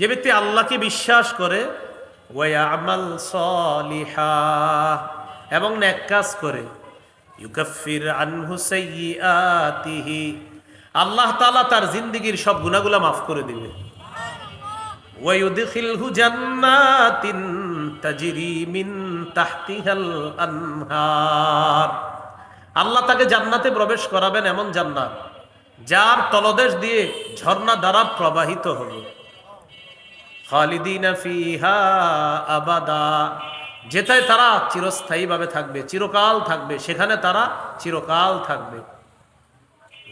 যে ব্যক্তি আল্লাহকে বিশ্বাস করে ওয়ামাল সলিহা, এবং নেক কাজ করে, ইউকাফির আনহু সাইয়্যাতিহি, আল্লাহ তাআলা তার জিন্দেগীর সব গুনাহগুলো মাফ করে দিবে। ওয়ায়ুদখিলহু জান্নাতিন তাজরি মিন তাহতিহাল আনহার, আল্লাহ তাকে জান্নাতে প্রবেশ করাবেন এমন জান্নাত, যার তলদেশ দিয়ে ঝর্ণা দ্বারা প্রবাহিত হবে। খালিদিনা ফিহা আবাদা। যেটায় তারা চিরস্থায়ীভাবে থাকবে, চিরকাল থাকবে, সেখানে তারা চিরকাল থাকবে।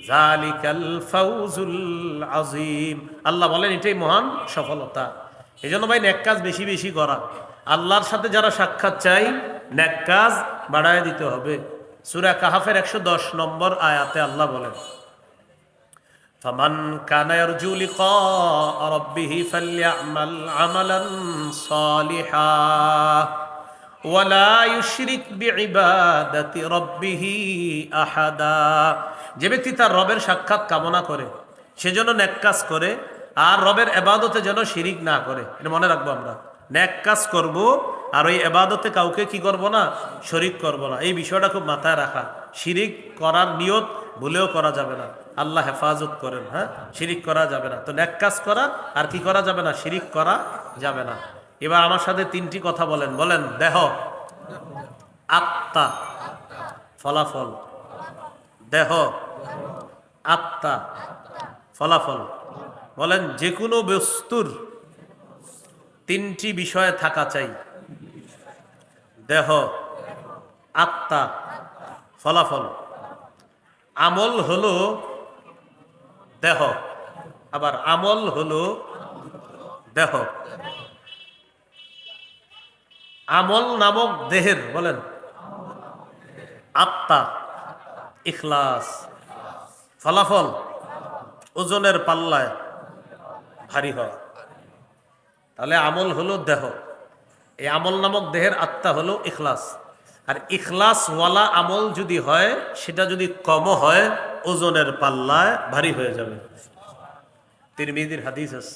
জালিকাল ফাউজুল আজিম আল্লাহ বলেন, এটাই মহান সফলতা। এই জন্য ভাই ন্যাক কাজ বেশি বেশি করা। আল্লাহর সাথে যারা সাক্ষাৎ চাই ন্যাক কাজ বাড়ায় দিতে হবে। সুরা কাহাফের একশো দশ নম্বর আয়াতে আল্লাহ বলেন فمن كان يرجو لقاء ربه فليعمل عملا صالحا ولا يشرك بعبادة ربه أحدا যে ব্যক্তি তার রবের সাক্ষাৎ কামনা করে সেজন্য ন্যাক কাজ করে আর রবের এবাদতে যেন শিরিক না করে এটা মনে রাখবো আমরা ন্যাক কাজ করব আর ওই এবাদতে কাউকে কি করব না শরিক করব না এই বিষয়টা খুব মাথায় রাখা শিরিক করার নিয়ত ভুলেও করা যাবে না। আল্লাহ হেফাজত করেন হ্যাঁ? শিরিক করা যাবে না। তো ন্যাক কাজ করা, আর কি করা যাবে না? শিরিক করা যাবে না। এবার আমার সাথে তিনটি কথা বলেন। বলেন, দেহ, আত্মা, ফলাফল। দেহ, আত্মা, ফলাফল। বলেন যে কোনো বস্তুর তিনটি বিষয়ে থাকা চাই। দেহ, আত্মা, ফলাফল। আমল হলো দেহ, আবার আমল হলো দেহ। আমল নামক দেহের বলেন, আত্মা, ইখলাস, ফলাফল ওজনের পাল্লায় ভারী হওয়া। তাহলে আমল হলো দেহ। এই আমল নামক দেহের আত্মা হলো ইখলাস। আর ইখলাসওয়ালা আমল যদি হয় সেটা যদি কম হয় ওজনের পাল্লায় ভারী হয়ে যাবে তিরমিদির হাদিস আছে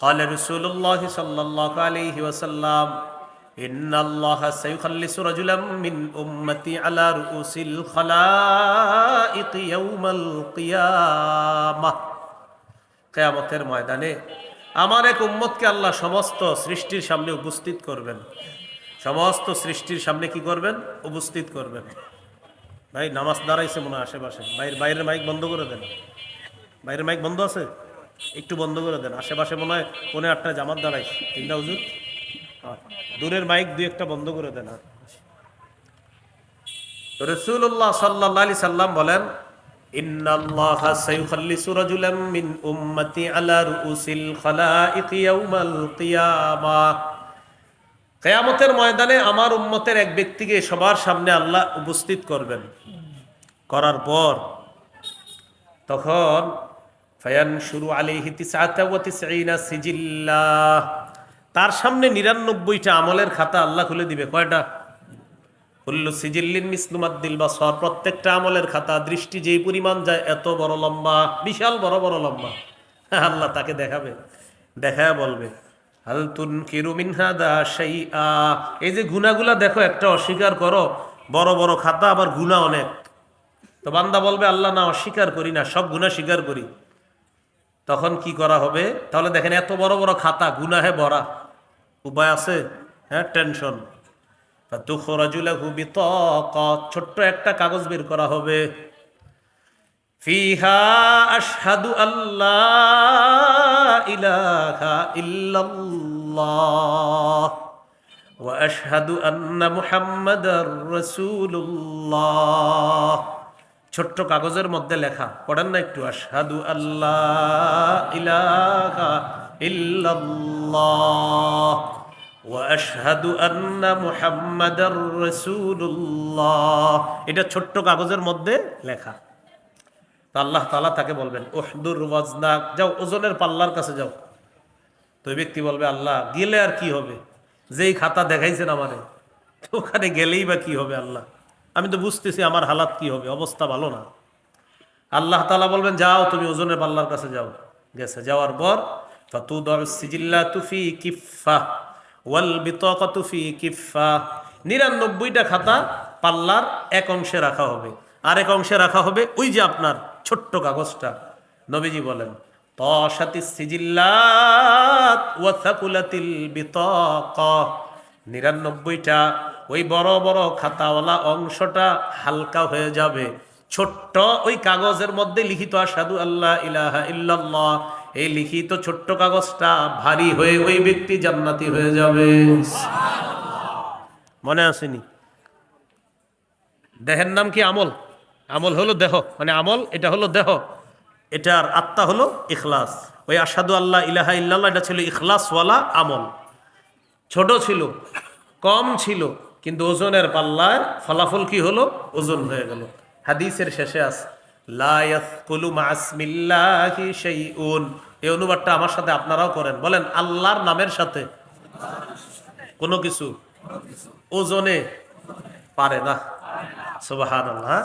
قال رسول الله صلى الله عليه وسلم إن الله سيخلص رجلا من أمتي على رؤوس الخلائق يوم القيامة কেয়ামতের ময়দানে আমার এক উম্মতকে আল্লাহ সমস্ত সৃষ্টির সামনে উপস্থিত করবেন সমস্ত সৃষ্টির সামনে কি করবেন উপস্থিত করবেন ভাই নামাজ দাঁড়াইছে মনে হয় আশেপাশে বাইরের বাইরের মাইক বন্ধ করে দেন বাইরের মাইক বন্ধ আছে একটু বন্ধ করে দেন আশেপাশে মনে হয় পনেরো আটটায় জামাত দাঁড়াইছে তিনটা হুজুর হ্যাঁ, দূরের মাইক দুই একটা বন্ধ করে দেন আর রসুল্লাহ সাল্লাহ আলি সাল্লাম বলেন إن الله سيخلص رجلا من أمتي على رؤوس الخلائق يوم القيامة কেয়ামতের ময়দানে আমার উম্মতের এক ব্যক্তিকে সবার সামনে আল্লাহ উপস্থিত করবেন। করার পর তখন, ফায়ান শুরু আলিহি সিজিল্লাহ তার সামনে নিরানব্বইটা আমলের খাতা আল্লাহ খুলে দিবে। কয়টা? হুল্লু সিজিল্লিন মিসলুমাদ্দিল বা সর প্রত্যেকটা আমলের খাতা, দৃষ্টি যেই পরিমাণ যায় এত বড় লম্বা, বিশাল বড় বড় লম্বা। আল্লাহ তাকে দেখাবে দেখা বলবে। হালতুন কিরুমিনহা দা সেই এই যে গুনাগুলা দেখো, একটা অস্বীকার করো, বড় বড় খাতা, আবার গুণা অনেক। তো বান্দা বলবে, আল্লাহ না, অস্বীকার করি না, সব গুণা স্বীকার করি। তখন কি করা হবে? তাহলে দেখেন, এত বড় বড় খাতা গুনাহে ভরা উপায় আছে? হ্যাঁ টেনশন। ছোট্ট একটা কাগজ বের করা হবে। ফিহা আশহাদু আল্লাহ ইলাহা ইল্লাল্লাহ আশহাদু আন্না মুহাম্মাদার রাসূলুল্লাহ। ছোট্ট কাগজের মধ্যে লেখা, পড়েন না একটু, আশহাদু আল্লাহ ইলাহা ইল্লাল্লাহ ওয়াশহাদু আন্না মুহাম্মাদার রাসূলুল্লাহ। এটা ছোট্ট কাগজের মধ্যে লেখা। তো আল্লাহ তালা তাকে বলবেন, উহদুর ওয়াজনাক যাও, ওজনের পাল্লার কাছে যাও। তো ওই ব্যক্তি বলবে, আল্লাহ, গেলে আর কি হবে? যেই খাতা দেখাইছেন আমারে, তো ওখানে গেলেই বা কি হবে আল্লাহ? আমি তো বুঝতেছি আমার হালাত কি হবে, অবস্থা ভালো না। আল্লাহ তালা বলবেন, যাও, তুমি ওজনের পাল্লার কাছে যাও। গেছে, যাওয়ার পর ফাতুদাউ সিজিল্লাতু ফি কিফফা ওয়াল বিতাকাতু ফি কিফফা। 99টা খাতা পাল্লার এক অংশে রাখা হবে। আর এক অংশে রাখা হবে ওই যে আপনার ছোট্ট কাগজটা। নবীজি বলেন সিজিল্লাত বিতাকা। নিরানব্বইটা ওই বড় বড় খাতাওয়ালা অংশটা হালকা হয়ে যাবে। ছোট্ট ওই কাগজের মধ্যে লিখিত আসাদু আল্লাহ ইলাহা ইল্লাল্লাহ। এই লিখিত ছোট্ট কাগজটা ভারী হয়ে ওই ব্যক্তি জান্নাতি হয়ে যাবে। মনে আসেনি? দেহের নাম কি আমল? আমল হলো দেহ মানে আমল এটা হলো দেহ। এটার আত্মা হলো ইখলাস। ওই আসাদু আল্লাহ ইলাহা ইল্লাল্লাহ, এটা ছিল ইখলাসওয়ালা আমল। ছোট ছিল, কম ছিল, কিন্তু ওজনের পাল্লার ফলাফল কি হলো? ওজন হয়ে গেল। হাদিসের শেষে শাইউন। এই অনুবাদটা আমার সাথে আপনারাও করেন। বলেন, আল্লাহর নামের সাথে কোনো কিছু ওজনে পারে না। সুবহানাল্লাহ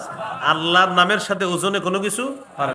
আল্লাহর নামের সাথে ওজনে কোনো কিছু।